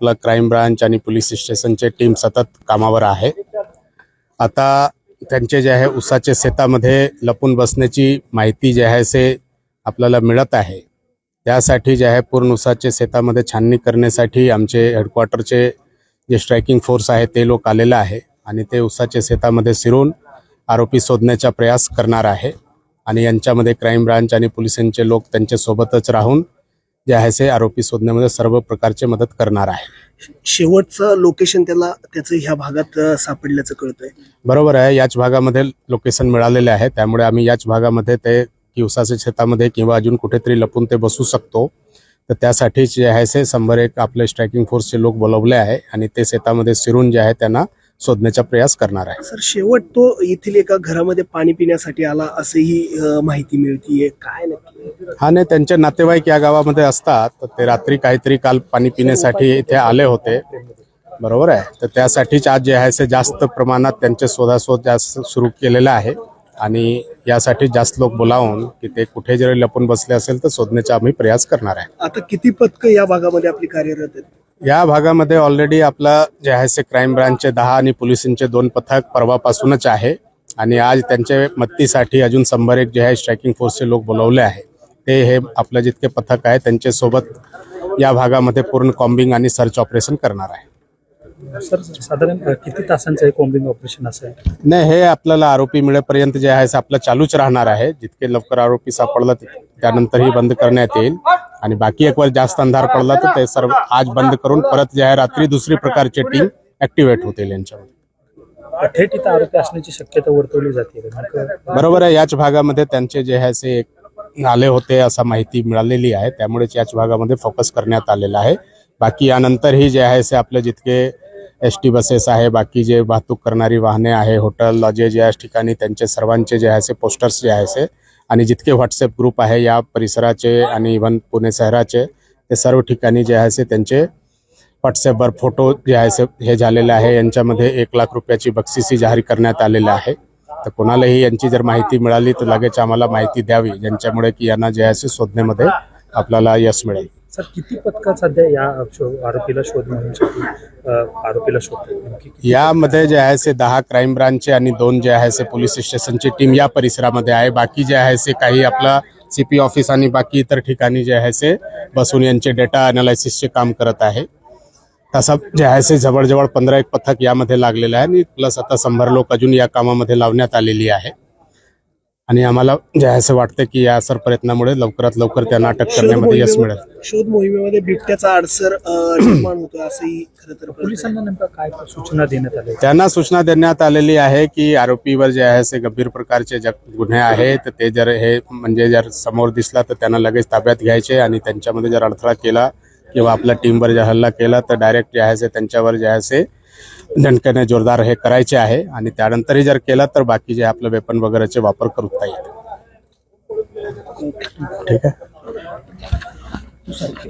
आपलं crime branch आणि police स्टेशनचे टीम सतत कामावर आहे. आता त्यांचे जे आहे उसाचे शेतामध्ये लपून बसण्याची माहिती जे आहे से आपल्याला मिळत आहे. त्यासाठी जे आहे पूर्ण उसाचे शेतामध्ये छाननी करण्यासाठी आमचे हेडक्वार्टरचे जे स्ट्रायकिंग फोर्स आहे ते लोक आलेलं आहे आणि ते उसाच्या शेतामध्ये शिरून आरोपी शोधण्याचा प्रयास करणार आहे. आणि यांच्यामध्ये क्राईम ब्रांच आणि पोलिसांचे लोक त्यांच्यासोबतच राहून जे आहे से आरोपी शोधण्यामध्ये सर्व प्रकारचे मदत करणार आहे. शेवटचं लोकेशन त्याला त्याचं ह्या भागात अं, सापडल्याचं कळतंय. बरोबर आहे. याच भागामध्ये लोकेशन मिळालेले आहे. त्यामुळे आम्ही याच भागामध्ये ते की उसाच्या शेतामध्ये किंवा अजून कुठेतरी लपून ते बसू शकतो. तर त्यासाठीच जे आहे से शंभर एक आपले स्ट्रायकिंग फोर्सचे लोक बोलवले आहे आणि ते शेतामध्ये शिरून जे आहे त्यांना शोधण्याचा प्रयास करणार आहे. सर शेवट तो येथील एका घरामध्ये पाणी पिण्यासाठी आला असेही माहिती मिळतीये. काय नक्की? हा नाही त्यांचे नातेवाईक या गावामध्ये असतात. तर ते रात्री काहीतरी काल पाणी पिण्यासाठी इथे आले होते. बरोबर आहे. तर त्यासाठीच आज जे आहे ते जास्त प्रमाणात त्यांचे शोधाशोध जास्त सुरू केलेला आहे. आणि यासाठी जास्त लोक बोलावून की ते कुठे जरी लपून बसले असेल तर शोधण्याचा आम्ही प्रयास करणार आहे. आता किती पथकं या भागामध्ये आपली कार्यरत आहेत? या भागामध्ये ऑलरेडी आपलं जे आहे ते क्राईम ब्रांचचे दहा आणि पोलिसांचे दोन पथक परवापासूनच आहे. आणि आज त्यांच्या मदतीसाठी अजून शंभर एक जे आहे स्ट्रायकिंग फोर्सचे लोक बोलवले आहे. ते हे आपलं जितके पथक आहे त्यांच्यासोबत या भागामध्ये पूर्ण कॉम्बिंग आणि सर्च ऑपरेशन करणार आहे. सर साधारण किती तासांचं हे कॉम्बिंग ऑपरेशन असेल नाही हे आपल्याला आरोपी मिळेपर्यंत जे आहे आपलं चालूच राहणार आहे. जितके लवकर आरोपी सापडला त्यानंतरही बंद करण्यात येईल. आणि बाकी एक वेळ जास्त अंधार पडला तर ते सर्व आज बंद करून परत जे आहे रात्री दुसरी प्रकारची टीम ऍक्टिव्हेट होतील यांच्यामध्ये. थेट इथं आरोपी असण्याची शक्यता वर्तवली जाते. बरोबर आहे याच भागामध्ये त्यांचे जे आहे ते आले होते असा माहिती मिळालेली आहे. त्यामुळेच याच भागामध्ये फोकस करण्यात आलेला आहे. बाकी यानंतरही जे आहे ते आपले जितके एस टी बसेस आहे बाकी जे वाहतूक करणारी वाहने आहे हॉटेल लॉजेस या ठिकाणी त्यांचे सर्वांचे जे आहे पोस्टर्स जे आहे आणि जितके व्हॉट्सअप ग्रुप आहे या परिसराचे आणि इव्हन पुणे शहराचे ते सर्व ठिकाणी जे आहे त्यांचे व्हॉट्सअपवर फोटो जे आहे हे झालेले आहे. यांच्यामध्ये एक लाख रुपयाची बक्षिसी जाहीर करण्यात आलेली आहे. तर कोणालाही यांची जर माहिती मिळाली तर लगेच आम्हाला माहिती द्यावी ज्यांच्यामुळे की यांना जे आहे शोधण्यामध्ये आपल्याला यश मिळेल. सर किती पथकं सध्या या आरोपीला शोध मोहिमेसाठी आरोपीला शोधतात यामध्ये जे आहे से दहा क्राईम ब्रांचचे आणि दोन जे आहे से पोलीस स्टेशनची टीम या परिसरामध्ये आहे. बाकी जे आहे से काही आपलं सीपी ऑफिस आणि बाकी इतर ठिकाणी जे आहे से बसून यांचे डेटा अनालायसिसचे काम करत आहे. तसं जे आहे से जवळजवळ पंधरा एक पथक यामध्ये लागलेलं आहे आणि प्लस आता शंभर लोक अजून या कामामध्ये लावण्यात आलेली आहे. आणि आम्हाला जे आहे असं वाटतं की या सर प्रयत्नामुळे लवकरात लवकर त्यांना अटक करण्यामध्ये यश मिळेल शोध मोहिमेमध्ये बिबट्याचा अडसर अं, निर्माण होतो असंही खरं तर. पोलिसांना नेमका काय सूचना देण्यात आल्या त्यांना सूचना देण्यात आलेली आहे की आरोपीवर जे आहे ते गंभीर प्रकारचे जे गुन्हे आहेत तर ते जर हे म्हणजे जर समोर दिसला तर त्यांना लगेच ताब्यात घ्यायचे आणि त्यांच्यामध्ये जर अडथळा केला किंवा आपल्या टीमवर जर हल्ला केला तर डायरेक्ट जे आहे त्यांच्यावर जे आहे ते दणकने जोरदार हे करायचे आहे आणि त्यानंतरही जर केलं तर बाकी जे आपलं वेपन वगैरेचे वापर करता येईल ठीक आहे?